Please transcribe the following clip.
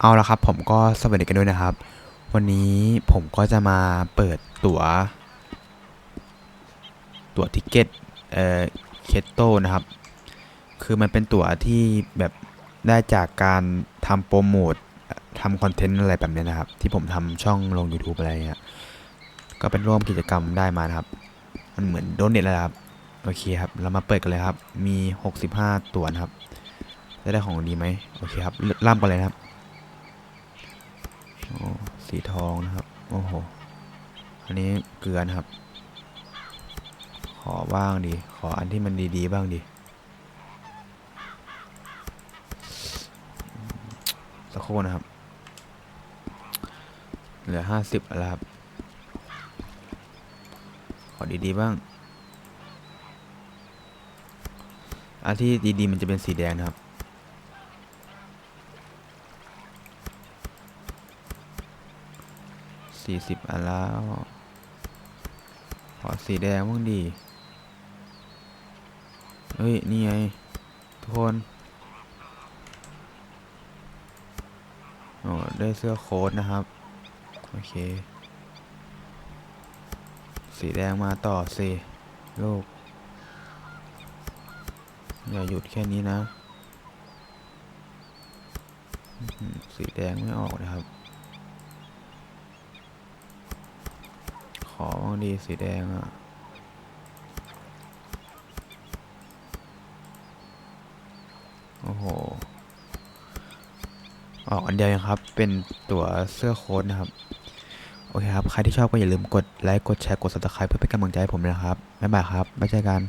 เอาละครับผมก็สวัสดีกันด้วยนะครับ วันนี้ผมก็จะมาเปิดตั๋ว ตั๋วทิเกตเอ่อเคโตนะครับ คือมันเป็นตั๋วที่แบบได้จากการทำโปรโมททำคอนเทนต์อะไรแบบนี้นะครับ ที่ผมทำช่องลง YouTube อะไรเงี้ยก็เป็นร่วมกิจกรรมได้มานะครับ มันเหมือนโดนเน็ตเลยครับ โอเคครับ เรามาเปิดกันเลยครับ มี 65 ตั๋วนะครับ จะได้ของดีไหมโอเคครับเริ่มกันเลยนะครับ สีทองนะครับ โอ้โห อันนี้เกลือนะครับ ขอบ้างดี ขออันที่มันดีๆ บ้างดีสักครู่นะครับ เหลือห้าสิบแล้วครับ ขอดีๆ บ้าง อันที่ดีๆ มันจะเป็นสีแดงนะครับ สี่สิบอันแล้ว ขอสีแดงบ้างดี เฮ้ย นี่ไง ทุกคน โอ้ได้เสื้อโค้ทนะครับ โอเค สีแดงมาต่อสิลูก อย่าหยุดแค่นี้นะ สีแดงไม่ออกนะครับ ขอ บ้างดีสีแดงอะโอ้โห ออกอันเดียวยังครับ เป็นตัวเสื้อโค้ทนะครับ โอเคครับ ใครที่ชอบก็อย่าลืมกดไลค์ กดแชร์ กด subscribe เพื่อเป็นกำลังใจให้ผมนะครับ บ๊ายบายครับ ไม่ใช่กัน